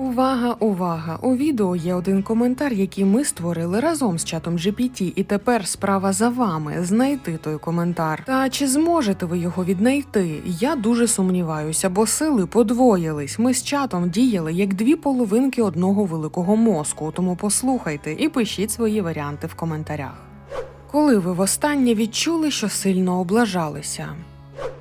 Увага, увага! У відео є один коментар, який ми створили разом з чатом GPT, і тепер справа за вами знайти той коментар. Та чи зможете ви його віднайти? Я дуже сумніваюся, бо сили подвоїлись. Ми з чатом діяли як дві половинки одного великого мозку. Тому послухайте і пишіть свої варіанти в коментарях. Коли ви востаннє відчули, що сильно облажалися?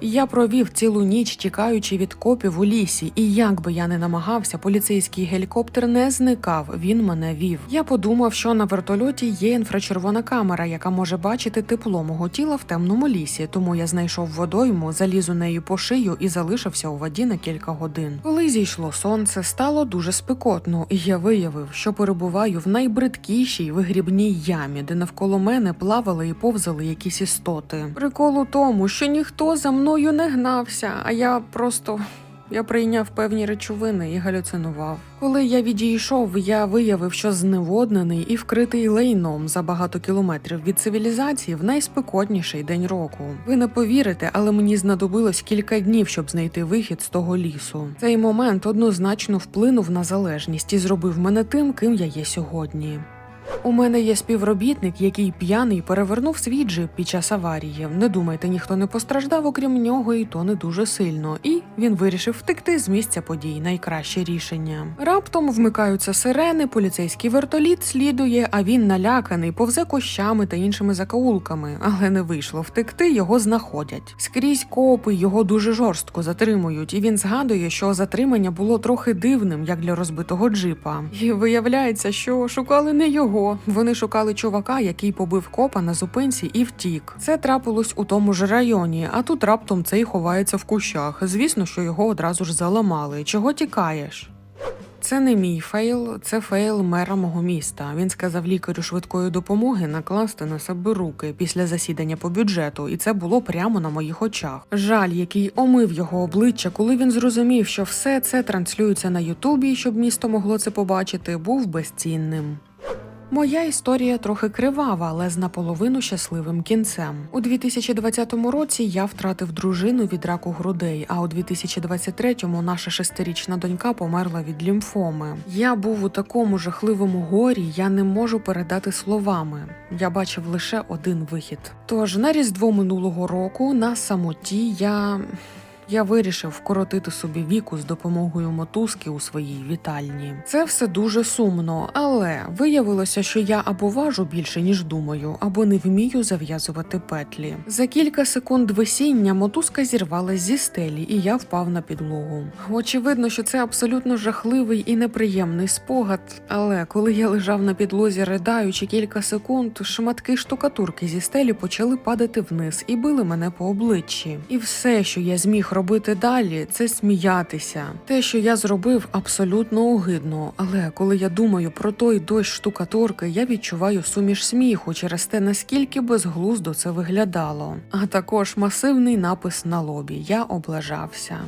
Я провів цілу ніч, тікаючи від копів у лісі, і як би я не намагався, поліцейський гелікоптер не зникав. Він мене вів. Я подумав, що на вертольоті є інфрачервона камера, яка може бачити тепло мого тіла в темному лісі. Тому я знайшов водойму, заліз у неї по шию і залишився у воді на кілька годин. Коли зійшло сонце, стало дуже спекотно, і я виявив, що перебуваю в найбридкішій вигрібній ямі, де навколо мене плавали і повзали якісь істоти. Прикол у тому, що ніхто за мною не гнався, а я просто. Я прийняв певні речовини і галюцинував. Коли я відійшов, я виявив, що зневоднений і вкритий лейном за багато кілометрів від цивілізації в найспекотніший день року. Ви не повірите, але мені знадобилось кілька днів, щоб знайти вихід з того лісу. Цей момент однозначно вплинув на залежність і зробив мене тим, ким я є сьогодні. У мене є співробітник, який п'яний перевернув свій джип під час аварії. Не думайте, ніхто не постраждав, окрім нього, і то не дуже сильно. І він вирішив втекти з місця подій. Найкраще рішення. Раптом вмикаються сирени, поліцейський вертоліт слідує, а він наляканий, повзе кощами та іншими закаулками. Але не вийшло втекти, його знаходять. Скрізь копи його дуже жорстко затримують, і він згадує, що затримання було трохи дивним, як для розбитого джипа. І виявляється, що шукали не його. Вони шукали чувака, який побив копа на зупинці і втік. Це трапилось у тому ж районі, а тут раптом цей ховається в кущах. Звісно, що його одразу ж заламали. Чого тікаєш? Це не мій фейл, це фейл мера мого міста. Він сказав лікарю швидкої допомоги накласти на себе руки після засідання по бюджету, і це було прямо на моїх очах. Жаль, який омив його обличчя, коли він зрозумів, що все це транслюється на Ютубі, щоб місто могло це побачити, був безцінним. Моя історія трохи кривава, але з наполовину щасливим кінцем. У 2020 році я втратив дружину від раку грудей, а у 2023-му наша шестирічна донька померла від лімфоми. Я був у такому жахливому горі, я не можу передати словами. Я бачив лише один вихід. Тож на різдво минулого року на самоті я. Я вирішив вкоротити собі віку з допомогою мотузки у своїй вітальні. Це все дуже сумно, але виявилося, що я або важу більше ніж думаю, або не вмію зав'язувати петлі. За кілька секунд висіння мотузка зірвалась зі стелі, і я впав на підлогу. Очевидно, що це абсолютно жахливий і неприємний спогад. Але коли я лежав на підлозі, ридаючи кілька секунд, шматки штукатурки зі стелі почали падати вниз і били мене по обличчі. І все, що я зміг робити далі, це сміятися. Те, що я зробив, абсолютно огидно. Але коли я думаю про той дощ штукатурки, я відчуваю суміш сміху через те, наскільки безглуздо це виглядало. А також масивний напис на лобі Я облажався.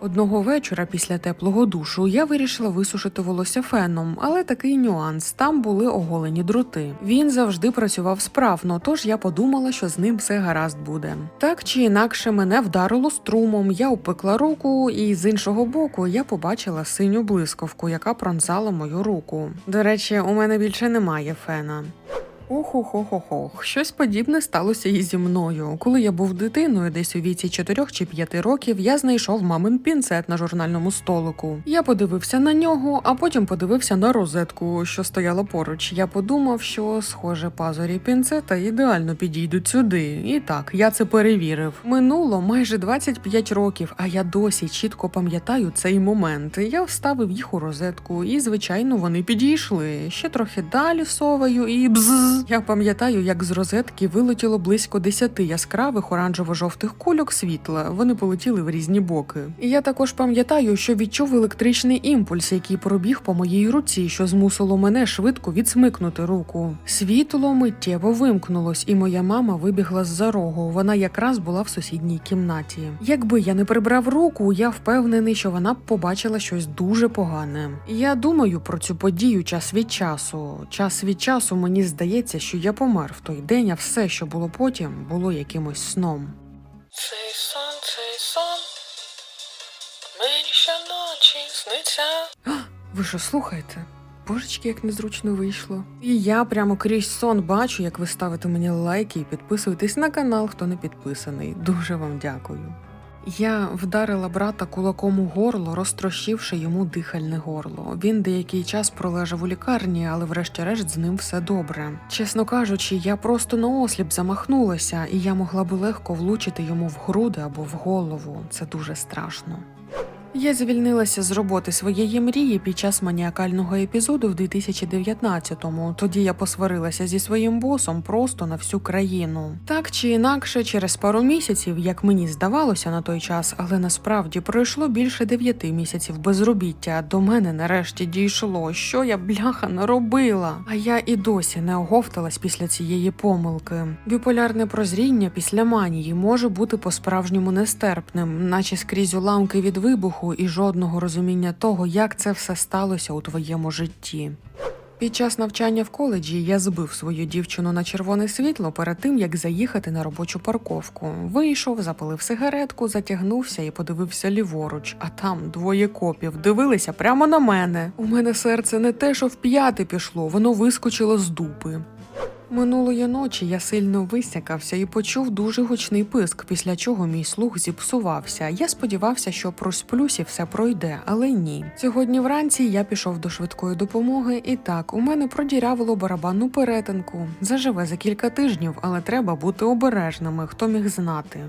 Одного вечора після теплого душу я вирішила висушити волосся феном, але такий нюанс там були оголені дроти. Він завжди працював справно, тож я подумала, що з ним все гаразд буде. Так чи інакше мене вдарило струмом, я опекла руку, і з іншого боку я побачила синю блискавку, яка пронзала мою руку. До речі, у мене більше немає фена. Ох-ох-ох-ох, щось подібне сталося і зі мною. Коли я був дитиною, десь у віці 4 чи 5 років, я знайшов мамин пінцет на журнальному столику. Я подивився на нього, а потім подивився на розетку, що стояла поруч. Я подумав, що, схоже, пазурі пінцета ідеально підійдуть сюди. І так, я це перевірив. Минуло майже 25 років, а я досі чітко пам'ятаю цей момент. Я вставив їх у розетку, і, звичайно, вони підійшли. Ще трохи далі соваю і бзз. Я пам'ятаю, як з розетки вилетіло близько десяти яскравих оранжево-жовтих кульок світла. Вони полетіли в різні боки. І я також пам'ятаю, що відчув електричний імпульс, який пробіг по моїй руці, що змусило мене швидко відсмикнути руку. Світло миттєво вимкнулось, і моя мама вибігла з-за рогу. Вона якраз була в сусідній кімнаті. Якби я не прибрав руку, я впевнений, що вона б побачила щось дуже погане. Я думаю про цю подію час від часу. Час від часу мені здається, що я помер в той день, а все, що було потім, було якимось сном. Цей сон, цей сон. Мені щоночі сниться. Ви що слухаєте? Божечки, як незручно вийшло. І я прямо крізь сон бачу, як ви ставите мені лайки і підписуєтесь на канал, хто не підписаний. Дуже вам дякую. Я вдарила брата кулаком у горло, розтрощивши йому дихальне горло. Він деякий час пролежав у лікарні, але врешті-решт з ним все добре. Чесно кажучи, я просто наосліп замахнулася, і я могла би легко влучити йому в груди або в голову. Це дуже страшно. Я звільнилася з роботи своєї мрії під час маніакального епізоду в 2019-му. Тоді я посварилася зі своїм босом просто на всю країну. Так чи інакше, через пару місяців, як мені здавалося на той час, але насправді пройшло більше дев'яти місяців безробіття. До мене нарешті дійшло, що я бляха наробила. А я і досі не оговталась після цієї помилки. Біполярне прозріння після манії може бути по-справжньому нестерпним, наче скрізь уламки від вибуху і жодного розуміння того, як це все сталося у твоєму житті. Під час навчання в коледжі я збив свою дівчину на червоне світло перед тим, як заїхати на робочу парковку. Вийшов, запалив сигаретку, затягнувся і подивився ліворуч. А там двоє копів дивилися прямо на мене. У мене серце не те, що в п'яти пішло, воно вискочило з дупи. Минулої ночі я сильно висякався і почув дуже гучний писк, після чого мій слух зіпсувався. Я сподівався, що просплюсь і все пройде, але ні. Сьогодні вранці я пішов до швидкої допомоги, і так у мене продірявило барабанну перетинку. Заживе за кілька тижнів, але треба бути обережними, хто міг знати.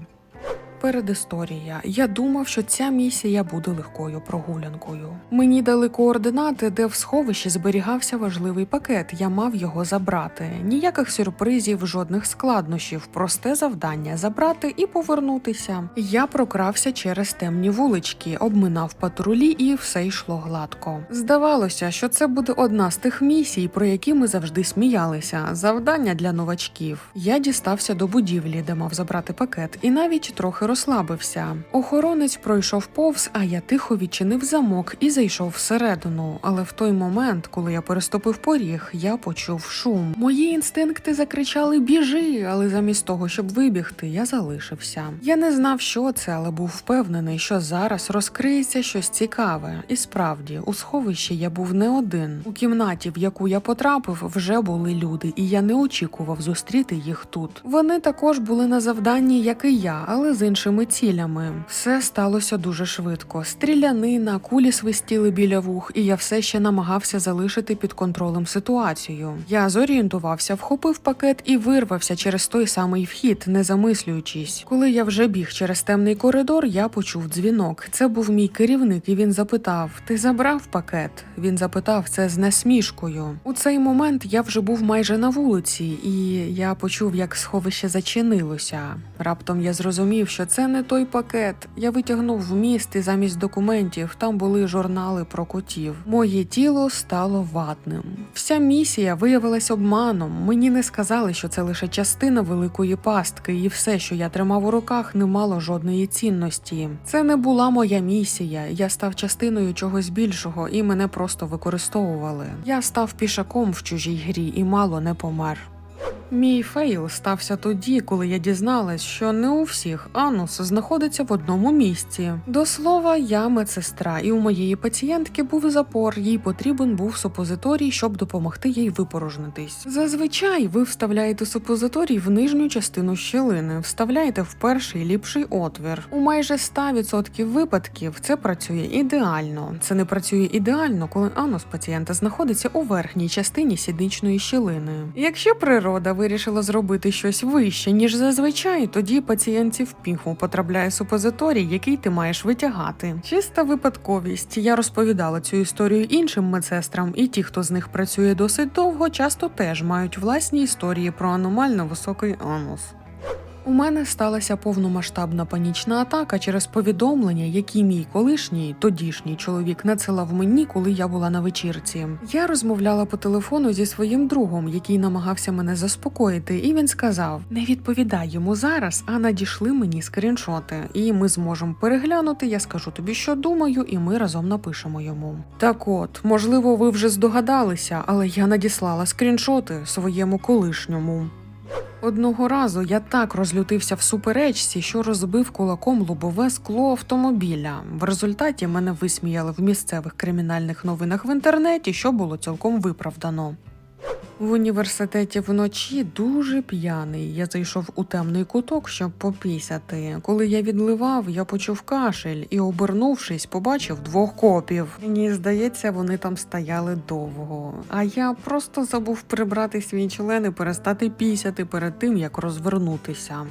Передісторія. Я думав, що ця місія буде легкою прогулянкою. Мені дали координати, де в сховищі зберігався важливий пакет. Я мав його забрати. Ніяких сюрпризів, жодних складнощів. Просте завдання забрати і повернутися. Я прокрався через темні вулички, обминав патрулі, і все йшло гладко. Здавалося, що це буде одна з тих місій, про які ми завжди сміялися. Завдання для новачків. Я дістався до будівлі, де мав забрати пакет, і навіть трохи розслабився. Охоронець пройшов повз, а я тихо відчинив замок і зайшов всередину. Але в той момент, коли я переступив поріг, я почув шум. Мої інстинкти закричали Біжи! Але замість того, щоб вибігти, я залишився. Я не знав, що це, але був впевнений, що зараз розкриється щось цікаве. І справді, у сховищі я був не один. У кімнаті, в яку я потрапив, вже були люди, і я не очікував зустріти їх тут. Вони також були на завданні, як і я, але з іншими цілями. Все сталося дуже швидко. Стрілянина, кулі свистіли біля вух, і я все ще намагався залишити під контролем ситуацію. Я зорієнтувався, вхопив пакет і вирвався через той самий вхід, не замислюючись. Коли я вже біг через темний коридор, я почув дзвінок. Це був мій керівник, і він запитав: Ти забрав пакет? Він запитав це з насмішкою. У цей момент я вже був майже на вулиці, і я почув, як сховище зачинилося. Раптом я зрозумів, що це не той пакет. Я витягнув вміст і замість документів там були журнали про котів. Моє тіло стало ватним. Вся місія виявилась обманом. Мені не сказали, що це лише частина великої пастки, і все, що я тримав у руках, не мало жодної цінності. Це не була моя місія. Я став частиною чогось більшого, і мене просто використовували. Я став пішаком в чужій грі і мало не помер. Мій фейл стався тоді, коли я дізналась, що не у всіх анус знаходиться в одному місці. До слова, я медсестра, і у моєї пацієнтки був запор. Їй потрібен був супозиторій, щоб допомогти їй випорожнитись. Зазвичай ви вставляєте супозиторій в нижню частину щелини, вставляєте в перший ліпший отвір. У майже 100% випадків це працює ідеально. Це не працює ідеально, коли анус пацієнта знаходиться у верхній частині сідничної щілини. Якщо природа вирішила зробити щось вище, ніж зазвичай, тоді пацієнтці в піху потрапляє супозиторій, який ти маєш витягати. Чиста випадковість. Я розповідала цю історію іншим медсестрам, і ті, хто з них працює досить довго, часто теж мають власні історії про аномально високий анус. У мене сталася повномасштабна панічна атака через повідомлення, які мій колишній тодішній чоловік надсилав мені, коли я була на вечірці. Я розмовляла по телефону зі своїм другом, який намагався мене заспокоїти, і він сказав: Не відповідай йому зараз, а надійшли мені скріншоти, і ми зможемо переглянути. Я скажу тобі, що думаю, і ми разом напишемо йому. Так от, можливо, ви вже здогадалися, але я надіслала скріншоти своєму колишньому. Одного разу я так розлютився в суперечці, що розбив кулаком лобове скло автомобіля. В результаті мене висміяли в місцевих кримінальних новинах в інтернеті, що було цілком виправдано. В університеті вночі дуже п'яний. Я зайшов у темний куток, щоб попісяти. Коли я відливав, я почув кашель і, обернувшись, побачив двох копів. Мені здається, вони там стояли довго. А я просто забув прибрати свій член і перестати пісяти перед тим, як розвернутися.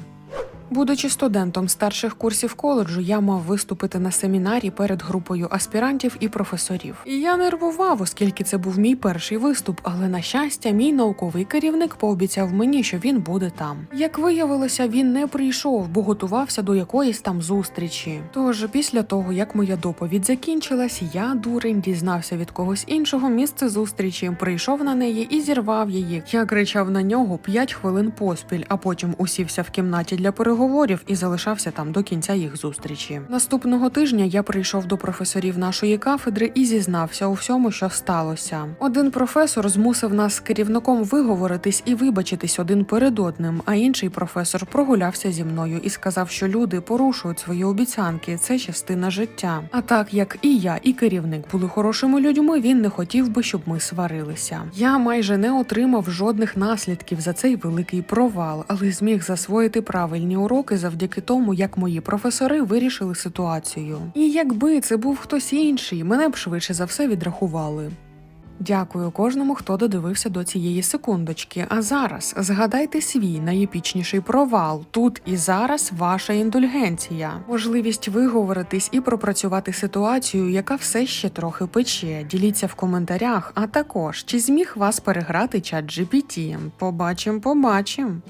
Будучи студентом старших курсів коледжу, я мав виступити на семінарі перед групою аспірантів і професорів. І я нервував, оскільки це був мій перший виступ, але на щастя, мій науковий керівник пообіцяв мені, що він буде там. Як виявилося, він не прийшов, бо готувався до якоїсь там зустрічі. Тож, після того, як моя доповідь закінчилась, я дурень дізнався від когось іншого місце зустрічі, прийшов на неї і зірвав її. Я кричав на нього 5 хвилин поспіль, а потім усівся в кімнаті для переговорів і залишався там до кінця їх зустрічі. Наступного тижня я прийшов до професорів нашої кафедри і зізнався у всьому, що сталося. Один професор змусив нас з керівником виговоритись і вибачитись один перед одним, а інший професор прогулявся зі мною і сказав, що люди порушують свої обіцянки. Це частина життя. А так як і я, і керівник були хорошими людьми, він не хотів би, щоб ми сварилися. Я майже не отримав жодних наслідків за цей великий провал, але зміг засвоїти правильні уроки завдяки тому, як мої професори вирішили ситуацію. І якби це був хтось інший, мене б швидше за все відрахували. Дякую кожному, хто додивився до цієї секундочки. А зараз згадайте свій найепічніший провал. Тут і зараз ваша індульгенція, можливість виговоритись і пропрацювати ситуацію, яка все ще трохи пече. Діліться в коментарях. А також чи зміг вас переграти чат GPT. Побачим, побачим.